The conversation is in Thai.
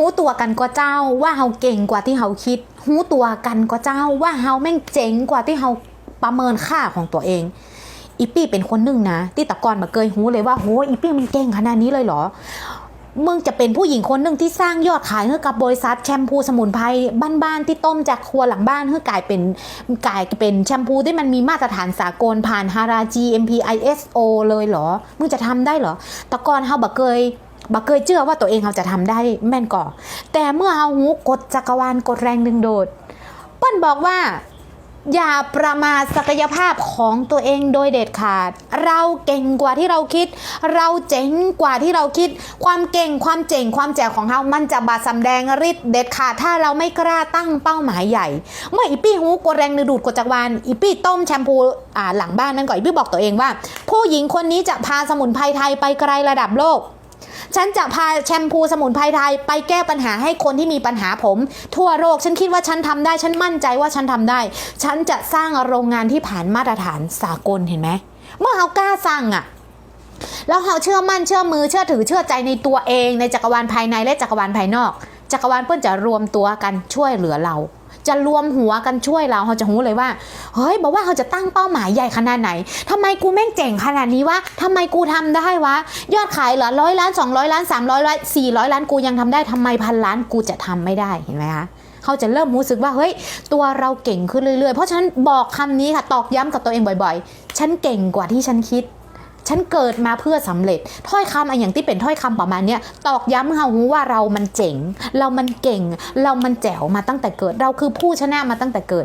หูตัวกันก็เจ้าว่าเฮาเก่งกว่าที่เฮาคิด หูตัวกันก็เจ้าว่าเฮาแม่งเจ๋งกว่าที่เฮาประเมินค่าของตัวเอง อีปี้เป็นคนหนึ่งนะ ที่ตะกอนมาเกยหูเลยว่าโหอีปี้มันเก่งขนาดนี้เลยเหรอมึงจะเป็นผู้หญิงคนหนึ่งที่สร้างยอดขายให้กับบริษัทแชมพูสมุนไพรบ้านๆที่ต้มจากครัวหลังบ้านให้กลายเป็นกลายเป็นแชมพูที่มันมีมาตรฐานสากลผ่านฮารา GMP ISO เลยเหรอ มึงจะทำได้เหรอแตะกอนเฮาบักเกย บักเกยเชื่อว่าตัวเองเขาจะทำได้แม่นก่อ แต่เมื่อเฮาหูกดจักรวาลกดแรงดึงโดดเปิ้ลบอกว่า อย่าประมาทศักยภาพของตัวเองโดยเด็ดขาด เราเก่งกว่าที่เราคิด เราเจ๋งกว่าที่เราคิด ความเก่งความเจ๋งความแจ๋วของเรามันจะบาดสำแดงฤทธิ์เด็ดขาดถ้าเราไม่กล้าตั้งเป้าหมายใหญ่ เมื่ออีปี้หูกดแรงดึงดูดกดจักรวาลอีปี้ต้มแชมพูอ่าหลังบ้านนั่นก่อนอีปี้บอกตัวเองว่า ผู้หญิงคนนี้จะพาสมุนไพรไทยไปไกลระดับโลก ฉันจะพาแชมพูสมุนไพรไทย ไปแก้ปัญหาให้คนที่มีปัญหาผม ทั่วโลกฉันคิดว่าฉันทำได้ ฉันมั่นใจว่าฉันทำได้ ฉันจะสร้างโรงงานที่ผ่านมาตรฐานสากลเห็นไหมเมื่อเขากล้าสร้างอะแล้วเขาเชื่อมั่นเชื่อมือเชื่อถือเชื่อใจในตัวเองในจักรวาลภายในและจักรวาลภายนอก จักรวาลเพื่อนจะรวมตัวกันช่วยเหลือเรา จะรวมหัวกันช่วยเราเขาจะรู้เลยว่า เฮ้ย บอกว่าเขาจะตั้งเป้าหมายใหญ่ขนาดไหนทำไมกูแม่งเจ๋งขนาดนี้วะทำไมกูทำได้วะ ยอดขายเหรอร้อยล้านสองร้อยล้านสามร้อยล้านสี่ร้อยล้านกูยังทำได้ทำไมพันล้านกูจะทำไม่ได้เห็นไหมคะเขาจะเริ่มรู้สึกว่าเฮ้ยตัวเราเก่งขึ้นเรื่อยๆ เพราะฉะนั้นบอกคำนี้ค่ะตอกย้ำกับตัวเองบ่อย ๆ ฉันเก่งกว่าที่ฉันคิด ฉันเกิดมาเพื่อสำเร็จ ถ้อยคำอะไรอย่างที่เป็นถ้อยคำประมาณเนี้ยตอกย้ำให้เฮาว่าเรามันเจ๋ง เรามันเก่ง เรามันแจ๋วมาตั้งแต่เกิด เราคือผู้ชนะมาตั้งแต่เกิด